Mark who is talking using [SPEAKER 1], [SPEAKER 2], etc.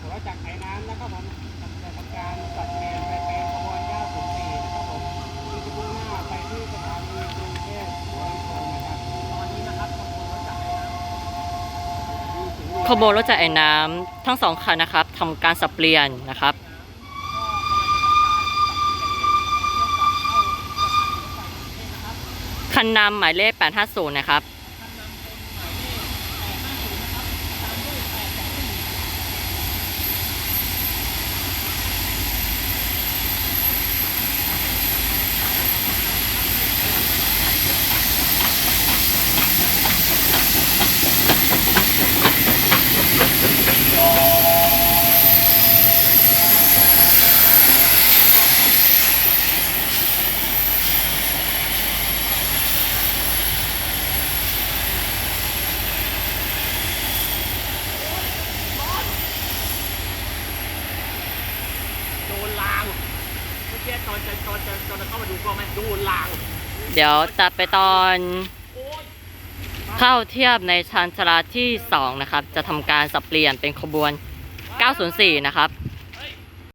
[SPEAKER 1] หัวจากไถน้ำนะครับผมจะทำการตัดเตรียมไปเป็นขบวน904นีนะครับผมมีจุดหน้าไปที่สถานีกรุงเทพหัวลำโพงนะครับตอนนี้นะครับขบวนรถจากไอ้น้
[SPEAKER 2] ำขบวนรถจักรไอ้น้ำทั้งสองคันนะครับทำการสับเปลี่ยนนะครับคันนำหมายเลข 850 นะครับ
[SPEAKER 3] อนจะตอนจะตอนจะเข้ามาดูก็ไม่ดนลาง
[SPEAKER 2] เดี๋ยวจัดไปตอนเข้าเทียบในชานชาลาที่ 2 นะครับ จะทำการสับเปลี่ยนเป็นขบวน 904 นะครับ